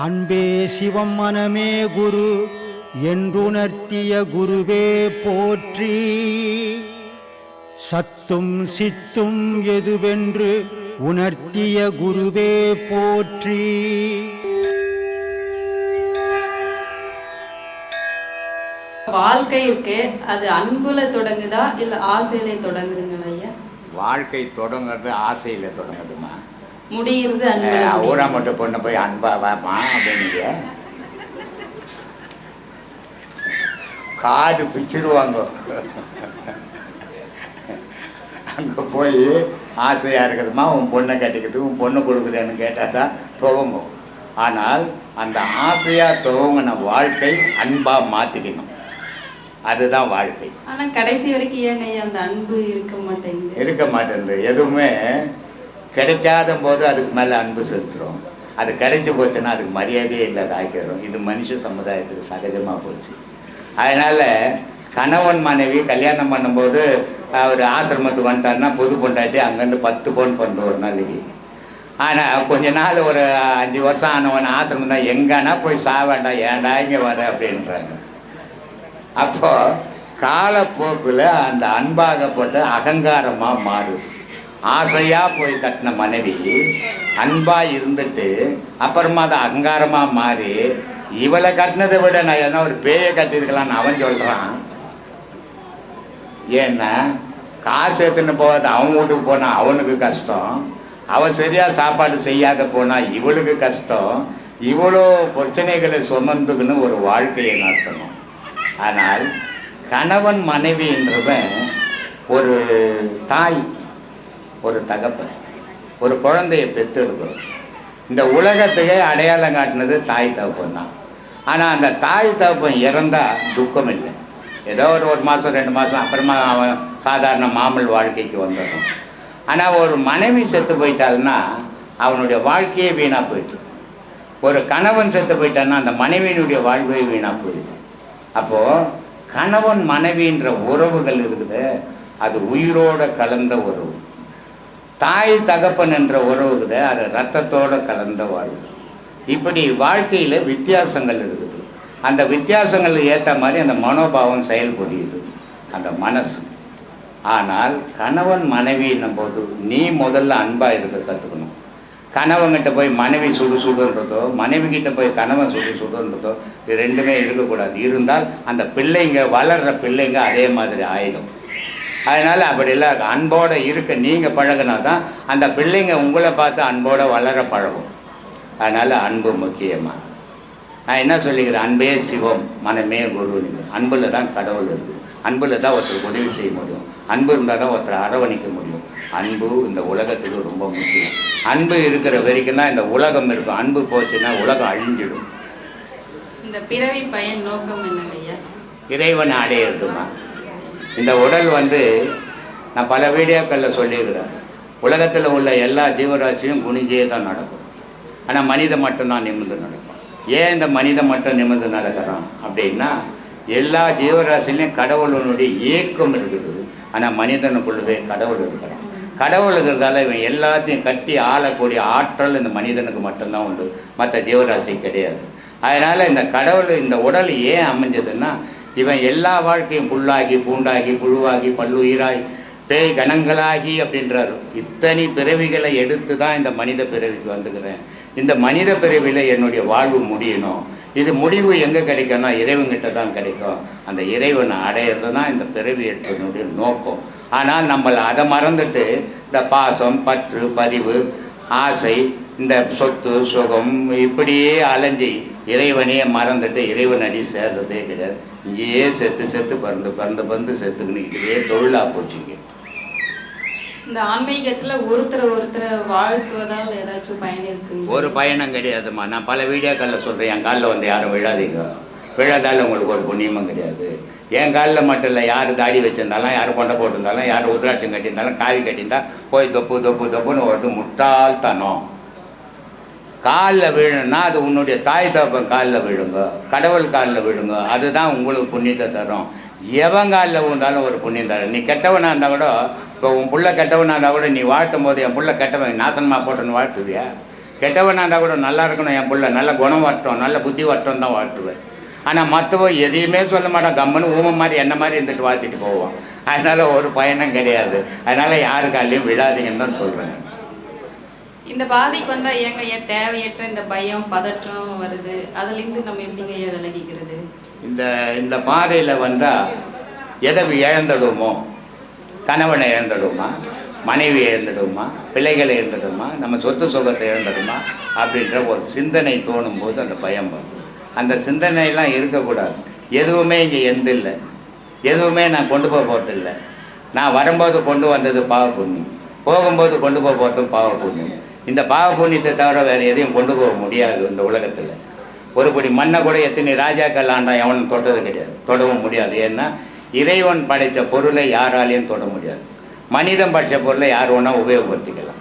அன்பே சிவம் மனமே குரு என்றுணர்த்திய குருவே போற்றி. சத்தும் சித்தும் எதுவென்று உணர்த்திய குருவே போற்றி. வாழ்க்கை இருக்கு அது அன்புல தொடங்குதா இல்ல ஆசையில தொடங்குதுங்களா ஐயா? வாழ்க்கை தொடங்குறது ஆசையில் தொடங்குதுமா முடிகிறது ஊரா. மட்டும் பொண்ணு போய் அன்பா வாமா அப்படின்னீங்க காது பிச்சிடுவாங்க. அங்கே போய் ஆசையாக இருக்குதுமா உன் பொண்ணை கட்டிக்கிறது உன் பொண்ணு கொடுக்குறேன்னு கேட்டால் தான் துவங்கும். ஆனால் அந்த ஆசையாக துவங்கின வாழ்க்கை அன்பாக மாற்றிக்கணும் அதுதான் வாழ்க்கை. ஆனா கடைசி வரைக்கும் ஏங்க ஐயா அந்த அன்பு இருக்க மாட்டேங்குது. இருக்க மாட்டேங்குது. எதுவுமே கிடைக்காத போது அதுக்கு மேலே அன்பு செலுத்துகிறோம் அது கிடைச்சி போச்சுன்னா அதுக்கு மரியாதையே இல்லாத ஆக்கிடுறோம். இது மனுஷ சமுதாயத்துக்கு சகஜமாக போச்சு. அதனால் கணவன் மனைவி கல்யாணம் பண்ணும்போது அவர் ஆசிரமத்துக்கு வந்துட்டாருன்னா புது பொண்டாட்டி அங்கேருந்து பத்து பொன் பண்ணுற ஒரு நாளைக்கு. ஆனால் கொஞ்ச நாள் ஒரு அஞ்சு வருஷம் ஆனவன் ஆசிரமம் தான் எங்கன்னா போய் சா வேண்டாம் ஏன்டா இங்கே வர அப்படின்றாங்க. அப்போது காலப்போக்கில் அந்த அன்பாகப்பட்ட அகங்காரமாக மாறுது. ஆசையாக போய் கட்டின மனைவி அன்பாக இருந்துட்டு அப்புறமா அது அகங்காரமாக மாறி இவளை கட்டினதை விட நான் என்ன ஒரு பேயை கட்டியிருக்கலாம்னு அவன் சொல்கிறான் ஏன்னா காசு எடுத்துன்னு போகாத அவன் வீட்டுக்கு போனால் அவனுக்கு கஷ்டம். அவன் சரியாக சாப்பாடு செய்யாத போனால் இவளுக்கு கஷ்டம். இவ்வளோ பிரச்சனைகளை சுமந்துக்குன்னு ஒரு வாழ்க்கையை நடத்தணும். ஆனால் கணவன் மனைவின்றவன் ஒரு தாய் ஒரு தகப்பன் ஒரு குழந்தையை பெற்றெடுக்கிறோம் இந்த உலகத்துக்கே அடையாளம் காட்டினது தாய் தகப்பன் தான். ஆனால் அந்த தாய் தகப்பன் இறந்தால் துக்கம் இல்லை ஏதோ ஒரு ஒரு மாதம் ரெண்டு மாதம் அப்புறமா அவன் சாதாரண மாமல் வாழ்க்கைக்கு வந்துடும் ஆனால் ஒரு மனைவி செத்து போயிட்டாங்கன்னா அவனுடைய வாழ்க்கையே வீணாக போயிட்டு. ஒரு கணவன் செத்து போயிட்டான்னா அந்த மனைவியினுடைய வாழ்வே வீணாக போயிடும். அப்போது கணவன் மனைவின்ற உறவுகள் இருக்குது. அது உயிரோட கலந்த உறவு. தாய் தகப்பன் என்ற உறவுக்குது அது ரத்தத்தோட கலந்த வாழ்வு. இப்படி வாழ்க்கையில் வித்தியாசங்கள் இருக்குது. அந்த வித்தியாசங்கள் ஏற்ற மாதிரி அந்த மனோபாவம் செயல்படுகிறது. அந்த மனசு. ஆனால் கணவன் மனைவின்னும் போது நீ முதல்ல அன்பாக இருக்க கற்றுக்கணும் கணவன்கிட்ட போய் மனைவி சுடு சுடுன்றதோ மனைவி கிட்ட போய் கணவன் சுடு சுடுன்றதோ இது ரெண்டுமே இருக்கக்கூடாது. இருந்தால் அந்த பிள்ளைங்க வளர்கிற பிள்ளைங்க அதே மாதிரி ஆயிடும். அதனால் அப்படிலாம் அன்போடு இருக்க நீங்கள் பழகினா தான் அந்த பிள்ளைங்க உங்களை பார்த்து அன்போடு வளர பழகும். அதனால் அன்பு முக்கியமாக நான் என்ன சொல்லிக்கிறேன்? அன்பே சிவம் மனமே குருன்னு. அன்பில் தான் கடவுள் இருக்குது அன்பில் தான் ஒருத்தருக்கு உதவி செய்ய முடியும். அன்பு இருந்தால் தான் ஒருத்தரை அரவணைக்க முடியும். அன்பு இந்த உலகத்துக்கு ரொம்ப முக்கியம். அன்பு இருக்கிற வரைக்கும் தான் இந்த உலகம் இருக்கும். அன்பு போச்சுன்னா உலகம் அழிஞ்சிடும். இந்த பிறவி பயன் நோக்கம் ஐயா? இறைவன் அடையிறதுமா? இந்த உடல் வந்து நான் பல வீடியோக்களில் சொல்லியிருக்கிறேன். உலகத்தில் உள்ள எல்லா ஜீவராசியும் குனிஞ்சே தான் நடக்கும். ஆனால் மனிதன் மட்டும்தான் நிமிர்ந்து நடக்கும். ஏன் இந்த மனிதன் மட்டும் நிமிர்ந்து நடக்கிறான் அப்படின்னா எல்லா ஜீவராசிலையும் கடவுளனுடைய ஏக்கம் இருக்குது. ஆனால் மனிதனுக்குள்ளவே கடவுள் இருக்கிறான். கடவுள் இருக்கிறதால இவன் எல்லாத்தையும் கட்டி ஆளக்கூடிய ஆற்றல் இந்த மனிதனுக்கு மட்டும்தான் உண்டு. மற்ற ஜீவராசி கிடையாது. அதனால் இந்த கடவுள் இந்த உடல் ஏன் அமைஞ்சதுன்னா இவன் எல்லா வாழ்க்கையும் புல்லாகி பூண்டாகி புழுவாகி பல்லுயிராய் பேய் கணங்களாகி அப்படின்றாரு. இத்தனை பிறவிகளை எடுத்து தான் இந்த மனித பிறவிக்கு வந்துக்கிறேன். இந்த மனித பிறவியில் என்னுடைய வாழ்வு முடியணும். இது முடிவு எங்கே கிடைக்கும்னா இறைவன்கிட்ட தான் கிடைக்கும். அந்த இறைவனை அடையிறது தான் இந்த பிறவி எடுப்பதனுடைய நோக்கம். ஆனால் நம்ம அதை மறந்துட்டு இந்த பாசம் பற்று பதிவு ஆசை இந்த சொத்து சுகம் இப்படியே அலைஞ்சி இறைவனையே மறந்துட்டு இறைவன் அடி சேர்றதே கிடையாது. இங்கேயே செத்து செத்து பறந்து பறந்து பறந்து செத்துக்கணும் இதுவே தொழிலாக போச்சுங்க இந்த ஆன்மீகத்துல ஒருத்தர் ஒருத்தரை வாழ்த்துவதால் ஏதாச்சும் பயன் இருக்குங்க ஒரு பயணம் கிடையாதும்மா. நான் பல வீடியோக்களில் சொல்கிறேன் என் காலில் வந்து யாரும் விழாதீங்க. விழாதால உங்களுக்கு ஒரு புண்ணியமும் கிடையாது. என் காலில் மட்டும் இல்லை யார் தாடி வச்சிருந்தாலும் யார் கொண்டை போட்டிருந்தாலும் யார் உத்ராட்சம் கட்டியிருந்தாலும் காவி கட்டியிருந்தா போய் தொப்பு தொப்பு தொப்புன்னு வருது முட்டாள்தனம். காலில் விழணும்னா அது உன்னுடைய தாய் தகப்பன் காலில் விழுங்க கடவுள் காலில் விழுங்க அதுதான் உங்களுக்கு புண்ணியத்தை தரும். எவன் காலில் விழுந்தாலும் ஒரு புண்ணியம் தரும். நீ கெட்டவனாக இருந்தால் கூட இப்போ உன் புள்ள கெட்டவனாக இருந்தால் கூட நீ வாழ்த்தும் போது என் புள்ள கெட்டவன் நாசனமாக போட்டுன்னு வாழ்த்துவியா? கெட்டவனாக இருந்தால் கூட நல்லா இருக்கணும் என் புள்ள நல்ல குணம் வரட்டும் நல்ல புத்தி வரட்டும் தான் வாழ்த்துவேன். ஆனால் மற்றவன் எதையுமே சொல்ல மாட்டான். கம்மனு ஊமை மாதிரி என்ன மாதிரி இருந்துட்டு வாழ்த்திட்டு போவான். அதனால் ஒரு பயனும் கிடையாது. அதனால் யாரு காலையும் விழாதீங்கன்னு தான் சொல்கிறேன் இந்த பாதைக்கு வந்தா ஏங்க ஏன் தேவையற்ற இந்த பயம் பதற்றம் வருது? அதுலேருந்து நம்ம எப்படிங்க ஐயா விலகிக்கிறது? இந்த இந்த பாதையில் வந்தால் எதை இழந்துடுமோ? கணவனை இழந்துடுமா? மனைவி இழந்துடுமா? பிள்ளைகளை இழந்துடுமா? நம்ம சொத்து சுகத்தை இழந்துடுமா? அப்படின்ற ஒரு சிந்தனை தோணும் போது அந்த பயம் வரும் அந்த சிந்தனையெல்லாம் இருக்கக்கூடாது. எதுவுமே இங்கே எந்த இல்லை. எதுவுமே நான் கொண்டு போக போகிறதில்ல நான் வரும்போது கொண்டு வந்தது பாவ புண்ணியம். போகும்போது கொண்டு போக போகிறதும் பாவ புண்ணியம். இந்த பாவ புண்ணியத்தை தவிர வேறு எதையும் கொண்டு போக முடியாது இந்த உலகத்தில். ஒருபடி மண்ணை கூட எத்தனை ராஜாக்கள் ஆண்டான் எவனும் தொட்டது கிடையாது. தொடவும் முடியாது. ஏன்னா இறைவன் படைத்த பொருளை யாராலையும் தொட முடியாது. மனிதன் படைத்த பொருளை யார் வேணால் உபயோகப்படுத்திக்கலாம்.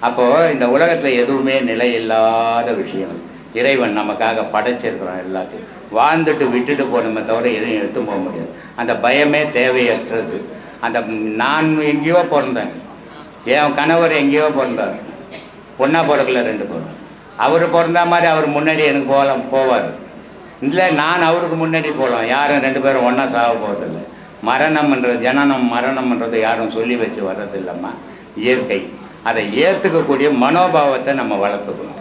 அப்போது இந்த உலகத்தில் எதுவுமே நிலை இல்லாத விஷயங்கள். இறைவன் நமக்காக படைச்சிருக்கிறோம் எல்லாத்தையும். வாழ்ந்துட்டு விட்டுட்டு போகணுமே தவிர எதையும் எடுத்து போக முடியாது. அந்த பயமே தேவையற்றது. அந்த நான் எங்கேயோ பிறந்தேன். என் கணவர் எங்கேயோ பிறந்தார். பொண்ணா பிறக்கல ரெண்டு பேரும். அவர் பிறந்தா மாதிரி அவர் முன்னாடி எனக்கு போகலாம் போவார். இல்லை நான் அவருக்கு முன்னாடி போகலாம் யாரும் ரெண்டு பேரும் ஒன்றா சாக போகிறதில்ல மரணம்ன்றது ஜனனம் மரணம்ன்றது யாரும் சொல்லி வச்சு வர்றதில்லம்மா. இயற்கை. அதை ஏற்றுக்கக்கூடிய மனோபாவத்தை நம்ம வளர்த்துக்கணும்.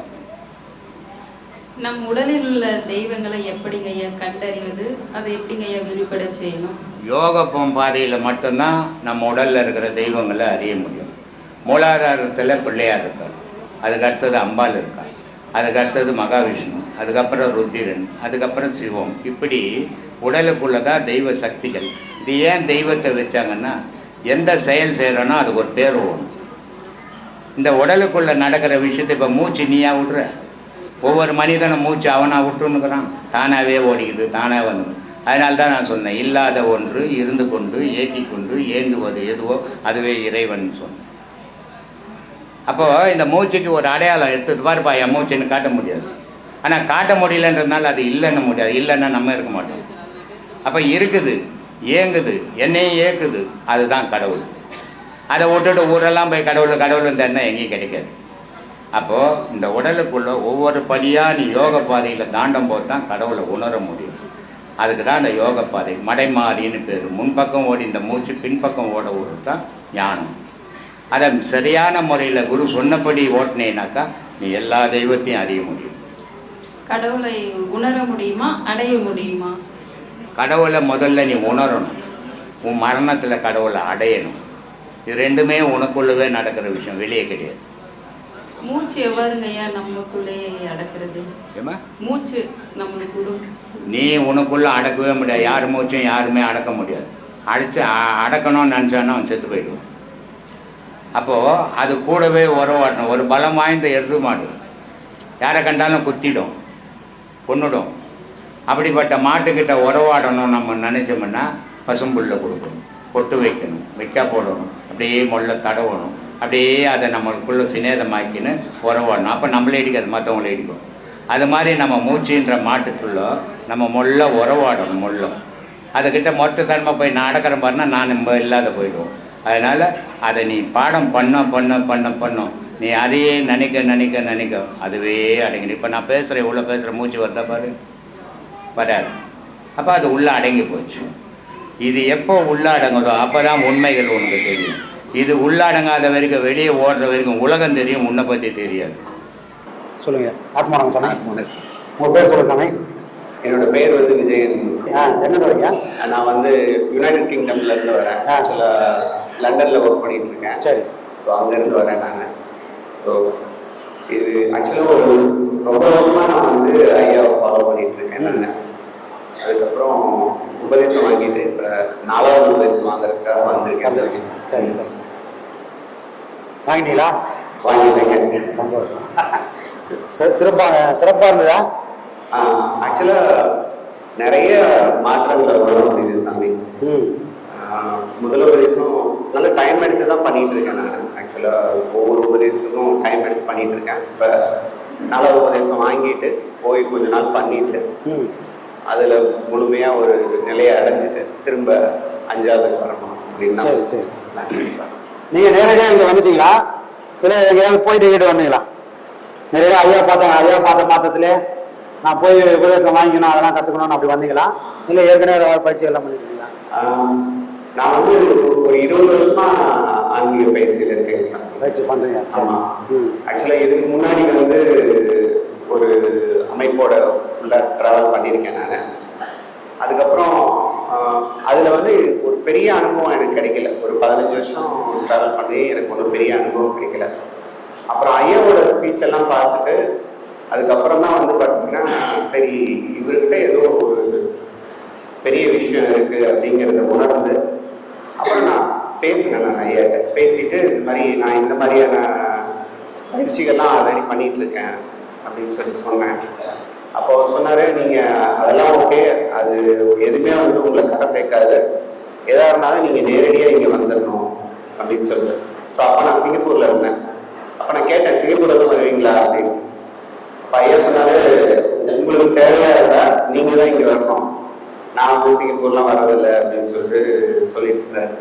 நம் உடலில் உள்ள தெய்வங்களை எப்படிங்க ஐயா கண்டறிவது? அதை எப்படிங்க ஐயா வெளிப்பட செய்யணும்? யோகப்பம் பாதையில் மட்டும்தான் நம்ம உடலில் இருக்கிற தெய்வங்களை அறிய முடியும். மூலாதாரத்தில் பிள்ளையார் இருக்கார். அதுக்கு அடுத்தது அம்பாள் இருக்கா அதுக்கு அடுத்தது மகாவிஷ்ணு அதுக்கப்புறம் ருத்திரன் அதுக்கப்புறம் சிவம். இப்படி உடலுக்குள்ளே தான் தெய்வ சக்திகள். இது ஏன் தெய்வத்தை வச்சாங்கன்னா எந்த செயல் செய்கிறோனோ அதுக்கு ஒரு பேர் ஓணும் இந்த உடலுக்குள்ளே நடக்கிற விஷயத்தை இப்போ மூச்சு நீயா விடுற? ஒவ்வொரு மனிதனும் மூச்சு அவனாக விட்டுன்னுக்குறான். தானாகவே ஓடிக்குது தானாக வந்து. அதனால தான் நான் சொன்னேன் இல்லாத ஒன்று இருந்து கொண்டு ஏக்கி கொண்டு ஏங்குவது எதுவோ அதுவே இறைவன் சொன்னேன். அப்போது இந்த மூச்சுக்கு ஒரு அடையாளம் எடுத்து பாருப்பா என் மூச்சுன்னு காட்ட முடியாது. ஆனால் காட்ட முடியலன்றதுனால அது இல்லைன்னு முடியாது. இல்லைன்னா நம்ம இருக்க மாட்டோம். அப்போ இருக்குது ஏங்குது என்னையும் ஏக்குது. அதுதான் கடவுள். அதை விட்டுட்டு ஊரெல்லாம் போய் கடவுள் கடவுள் தேடினா எங்கேயும் கிடைக்காது. அப்போது இந்த உடலுக்குள்ள ஒவ்வொரு படியாக நீ யோக பாதையில் தாண்டும் போது தான் கடவுளை உணர முடியும். அதுக்கு தான் அந்த யோக பாதை. மடைமாறின்னு பேர். முன்பக்கம் ஓடி இந்த மூச்சு பின்பக்கம் ஓட ஓடு தான் ஞானம். அதை சரியான முறையில் குரு சொன்னபடி ஓட்டினேனாக்கா நீ எல்லா தெய்வத்தையும் அறிய முடியும். கடவுளை உணர முடியுமா? அடைய முடியுமா? கடவுளை முதல்ல நீ உணரணும். உன் மரணத்தில் கடவுளை அடையணும். இது ரெண்டுமே உனக்குள்ளவே நடக்கிற விஷயம் வெளியே கிடையாது. மூச்சு எவ்வாறுங்க ஐயா அடக்கிறது? ஏமா மூச்சு நம்மளுக்குள்ள நீ உனக்குள்ளே அடக்கவே முடியாது. யார் மூச்சும் யாருமே அடக்க முடியாது. அடித்து அடக்கணும்னு நினச்சானா அவன் செத்து போயிடுவான். அப்போது அது கூடவே உறவாடணும் ஒரு பலம் வாய்ந்த எருது மாடு. யாரை கண்டாலும் குத்திடும் கொன்னுடும். அப்படிப்பட்ட மாட்டுக்கிட்ட உறவாடணும் நம்ம நினச்சோம்னா பசும்புல்லை கொடுக்கணும் பொட்டு வைக்கணும் வைக்க போடணும் அப்படியே முள்ள தடவணும் அப்படியே அதை நம்மளுக்குள்ள சிநேதமாக்கின்னு உறவாடணும். அப்போ நம்மளே இடிக்காது மற்றவங்கள இடிக்கும். அது மாதிரி நம்ம மூச்சுன்ற மாட்டுக்குள்ள நம்ம முள்ள உறவாடணும் முள்ளும் அதுக்கிட்ட மொத்தத்தன்மை போய் நான் அடக்கிறேன் பாருன்னா நான் நம்ம இல்லாத போயிடுவோம். அதனால் அதை நீ பாடம் பண்ண பண்ண பண்ண பண்ணும் நீ அதையே நினைக்க நினைக்க நினைக்க அதுவே அடங்கிடும். இப்போ நான் பேசுகிறேன் இவ்வளோ பேசுகிற மூச்சு வருதா பாரு. வராது. அப்போ அது உள்ளே அடங்கி போச்சு. இது எப்போ உள்ளாடங்குதோ அப்போ தான் உண்மைகள் உனக்கு தெரியும். இது உள்ளடங்காத வரைக்கும் வெளியே ஓடுற வரைக்கும் உலகம் தெரியும் உன்னை பற்றி தெரியாது. சொல்லுங்க. ஆத்மானம் சாமி பேர் சொல்லுங்க சாமி. என்னோட பேர் வந்து விஜயன். நான் வந்து யுனைடெட் கிங்டம்ல இருந்து வரேன். ஆக்சுவலாக லண்டன்ல ஒர்க் பண்ணிட்டு இருக்கேன் சரி ஸோ அங்கேருந்து வரேன் நான். ஸோ இது ஆக்சுவலாக ஒரு ரொம்ப வருஷமாக நான் வந்து ஐயாவை ஃபாலோ பண்ணிட்டு இருக்கேன் நான் அதுக்கப்புறம் உபதேசம் வாங்கிட்டு இப்போ நாலாவது உபதேசம் வாங்குறதுக்காக வந்திருக்கேன் சார். சரி சரி வாங்கிட்டீங்களா? வாங்கிட்டேங்க. சந்தோஷம். சிற- சிறப்பாக சிறப்பாக இருந்ததா? ஆக்சுவலாக நிறைய மாற்றங்களை வர முடியுது சாமி. முதல் உபதேசம் நல்ல டைம் எடுத்து தான் பண்ணிட்டு இருக்கேன் நான். ஆக்சுவலாக ஒவ்வொரு உபதேசத்துக்கும் டைம் எடுத்து பண்ணிட்டு இருக்கேன். இப்போ நாலாவது உபதேசம் வாங்கிட்டு போய் கொஞ்ச நாள் பண்ணிட்டு ம். அதில் முழுமையாக ஒரு நிலையை அடைஞ்சிட்டு திரும்ப அஞ்சாவது வரணும் அப்படின்னா சரி, சரி. நீங்கள் நேரடியாக இங்கே வந்துட்டீங்களா? இல்லை எங்கேயாவது போயிட்டு கிட்ட வந்தீங்களா? நிறைய ஐயா பார்த்தாங்க ஐயா பார்த்த மாத்தத்துல நான் போய் உபதேசம் வாங்கிக்கணும் அதெல்லாம் கற்றுக்கணும்னு அப்படி வந்தீங்களா? இல்லை ஏற்கனவே ஏதாவது பயிற்சி எல்லாம் பண்ணிருக்கீங்களா? ஆஹ் நான் வந்து ஒரு இருபது வருஷமா ஆன்மீக பயிற்சியில் இருக்கேன் சார். பயிற்சி பண்ணுறீங்க ஆக்சுவலாக இதுக்கு முன்னாடி வந்து ஒரு அமைப்போட ஃபுல்லாக ட்ராவல் பண்ணியிருக்கேன் நான். அதுக்கப்புறம் அதில் வந்து ஒரு பெரிய அனுபவம் எனக்கு கிடைக்கல. ஒரு பதினஞ்சு வருஷம் ட்ராவல் பண்ணி எனக்கு ஒன்றும் பெரிய அனுபவம் கிடைக்கல. அப்புறம் ஐயாவோட ஸ்பீச் எல்லாம் பார்த்துட்டு அதுக்கப்புறம் தான் சரி இவர்கிட்ட ஏதோ ஒரு பெரிய விஷயம் இருக்கு அப்படிங்கிறத உணர்ந்து அப்புறம் நான் பேசினேன். நான் ஐயாட்ட பேசிட்டு இந்த மாதிரி நான் இந்த மாதிரியான பயிற்சிகள்லாம் ஆல்ரெடி பண்ணிட்டு இருக்கேன் அப்படின்னு சொல்லி சொன்னேன். அப்போ அவர் சொன்னாரு நீங்க அதெல்லாம் ஓகே அது எதுவுமே வந்து உங்களை கரை சேர்க்காது. எதாக இருந்தாலும் நீங்க நேரடியா இங்க வந்துடணும் அப்படின்னு சொல்லிட்டு. ஸோ அப்போ நான் சிங்கப்பூர்ல இருந்தேன். அப்போ நான் கேட்டேன் சிங்கப்பூர்ல இருந்து வருவீங்களா? அப்படின்னு. உங்களுக்கு தேவையா இருந்தா நீங்க தான் இங்க வரணும். நான் வந்து சிங்கப்பூர்லாம் வர்றதில்லை அப்படின்னு சொல்லிட்டு சொல்லிட்டு இருந்தாரு.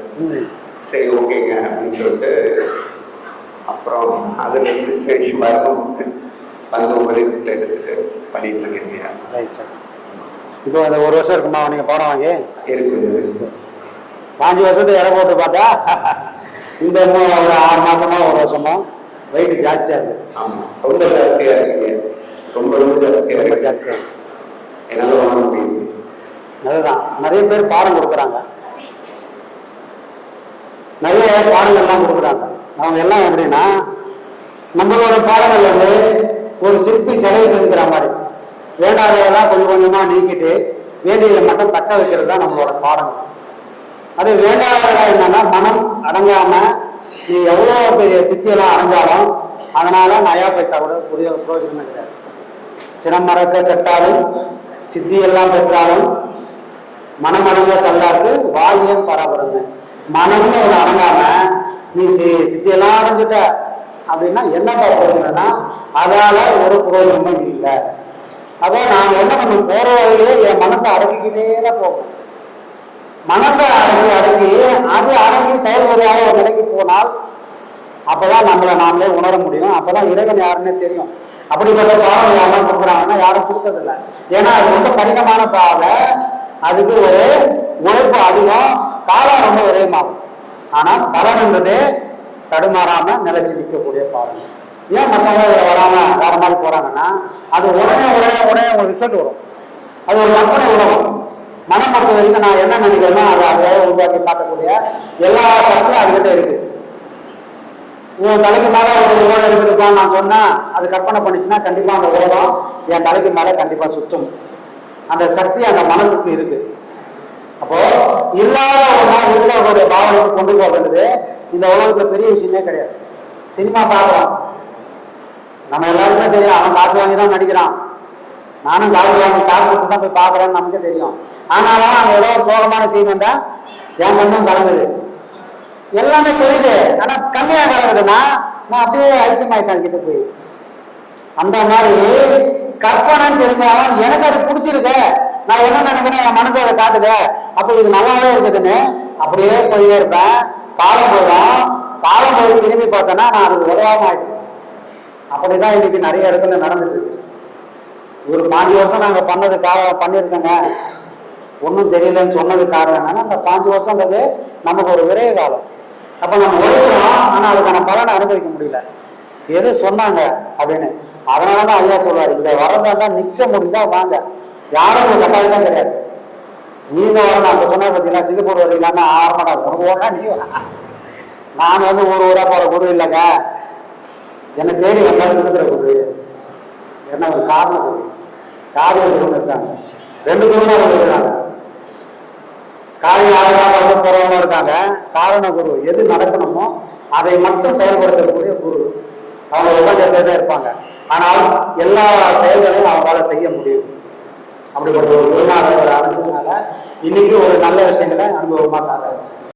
சரி ஓகேங்க அப்படின்னு சொல்லிட்டு அப்புறம் அதுல இருந்து சரி வரணும் வந்து உபதேசத்தில் எடுத்துட்டு பண்ணிட்டு இருக்கேங்க இப்போ அந்த ஒரு வருஷம் இருக்குமா நீங்கள் பாடம் வாங்கி? இருக்கு. பாஞ்சு வருஷத்துக்கு இடம் போட்டு பார்த்தா இந்த ஒரு ஆறு மாசமா ஒரு வருஷமா வெயிட் ஜாஸ்தியா இருக்கு. ஆமா ரொம்ப ஜாஸ்தியா இருக்குங்க. ரொம்ப ரொம்ப ஜாஸ்தியா ரொம்ப இருக்கு. ஜாஸ்தியா இருக்கு. என்னால வாங்க முடியும் அதுதான். நிறைய பேர் பாடம் கொடுக்குறாங்க. நிறைய பாடங்கள்லாம் கொடுக்குறாங்க. அவங்க எல்லாம் எப்படின்னா நம்மளோட பாடங்கள் வந்து ஒரு சிற்பி சிலை செதுக்கிற மாதிரி வேண்டாததெல்லாம் கொஞ்சம் கொஞ்சமா நீக்கிட்டு வேண்டியதை மட்டும் தக்க வைக்கிறது தான் நம்மளோட பாடங்கள். அது வேண்டாததெல்லாம் என்னன்னா மனம் அடங்காம நீ எவ்வளோ பெரிய சித்தியெல்லாம் அடைஞ்சாலும் அதனால நயா பைசா கூட புரிய பிரயோஜனமே கிடையாது. சினம் மறக்க கெட்டாலும் சித்தி எல்லாம் பெற்றாலும் மனமடங்க கல்லாக்கு வாழ்வியம் பரபரங்க மனம்னு ஒரு அடங்காம நீ சி- சித்தியெல்லாம் அடைஞ்சிட்ட. அப்படின்னா என்ன பிரயோஜனம்னா அதால ஒரு புரோஜனமும் இல்லை. அப்போ நான் என்ன பண்ண போற வழியிலே என் மனசை அடக்கிக்கிட்டே தான் போகும் மனசை அடங்கி அடங்கி அது அடங்கி செயல்முறையாக ஒரு நிலைக்கு போனால் அப்பதான் நம்மளை நாமளே உணர முடியும். அப்பதான் இறைவன் யாருன்னே தெரியும். அப்படிப்பட்ட பாடம் யாரெல்லாம் கொடுக்குறாங்கன்னா யாரும் கொடுக்கறதில்ல. ஏன்னா அது ரொம்ப கடினமான பாதை அதுக்கு ஒரு உழைப்பு அதிகம். காலம் ரொம்ப விரயமாகும் ஆனா பலன்ன்றது தடுமாறாம நிலைச்சு நிற்கக்கூடிய பாடம் ஏன் மற்றவங்க இதுல வராம வேற மாதிரி போறாங்கன்னா அது உடனே உடனே உடனே ஒரு ரிசல்ட் வரும். அது ஒரு கற்பனை உலகம் மனம் பொறுத்த வரைக்கும் நான் என்ன நினைக்கிறேனோ அதை அப்படியே உருவாக்கி பார்க்கக்கூடிய எல்லா சக்தியும் அதுகிட்ட இருக்கு. உன் தலைக்கு மேல ஒரு உலகம் இருக்குதுப்பா நான் சொன்னா அது கற்பனை பண்ணிச்சுன்னா கண்டிப்பா அந்த உலகம் என் தலைக்கு மேல கண்டிப்பா சுத்தும். அந்த சக்தி அந்த மனசுக்கு இருக்கு. அப்போ இல்லாத ஒன்றா இருக்கக்கூடிய பாவனைக்கு கொண்டு போகிறது இந்த உலகத்துல பெரிய விஷயமே கிடையாது. சினிமா பார்க்கலாம். நம்ம எல்லாருக்குமே தெரியும் அவன் காசு வாங்கி தான் நடிக்கிறான். நானும் காசு வாங்கி காசு கொடுத்து தான் போய் பார்க்குறேன்னு நமக்கு தெரியும். ஆனாலும் அவன் ஏதோ ஒரு சோகமான சீன் வந்தா என் கண்ணும் கலங்குது. எல்லாமே தெரியுது. ஆனா கம்மியா கலங்குதுன்னா நான் அப்படியே ஐக்கியமாயிட்டேன் கிட்ட போய். அந்த மாதிரி கற்பனைன்னு தெரிஞ்சாலும் எனக்கு அது பிடிச்சிருக்கு. நான் என்ன நினைக்கிறேன் என் மனசு அதை காட்டுது. அப்போ இது நல்லாவே இருக்குதுன்னு அப்படியே போயிட்டே இருப்பேன். காலம் போயிடும் காலம் போய் திரும்பி பார்த்தேன்னா நான் அதுக்கு உதவாம ஆயிட்டேன் அப்படிதான் இன்னைக்கு நிறைய இடத்துல நடந்துட்டு இருக்கு. ஒரு பாஞ்சு வருஷம் நாங்க பண்ணது காரணம் பண்ணியிருக்கோங்க. ஒன்றும் தெரியலன்னு சொன்னது காரணம் என்னன்னா அந்த பாஞ்சு வருஷங்கிறது நமக்கு ஒரு விரைய காலம் அப்ப நம்ம உழைக்கிறோம் ஆனா அதுக்கான பலனை அனுபவிக்க முடியல. எது சொன்னாங்க அப்படின்னு. அதனாலதான் ஐயா சொல்றாரு இங்க வரதா நிக்க முடிஞ்சா வாங்க. யாரும் உங்க கட்டாயம் கிடையாது. நீங்க வரணும் அப்ப சொன்னா பார்த்தீங்கன்னா சிங்கப்பூர் வரீங்களான்னா ஆரம்படா உனக்கு ஓடா நீ நான் வந்து ஒரு ஊரா போற குரு இல்லைங்க. என்னை தேடி வந்தாலும் இருக்கிற குரு. என்ன ஒரு காரணம். குரு காரியம் இருக்காங்க? ரெண்டு குருமா இருக்காங்க காரியம் வந்து போறவங்க இருக்காங்க. காரண குரு எது நடக்கணுமோ அதை மட்டும் செயல்படுத்தக்கூடிய குரு. அவங்க ரொம்ப தான் இருப்பாங்க. ஆனால் எல்லா செயல்களையும் அவங்களால செய்ய முடியும். அப்படிப்பட்ட ஒரு குருநாதர் அமைச்சதுனால இன்னைக்கு ஒரு நல்ல விஷயங்களை அனுபவமாக தர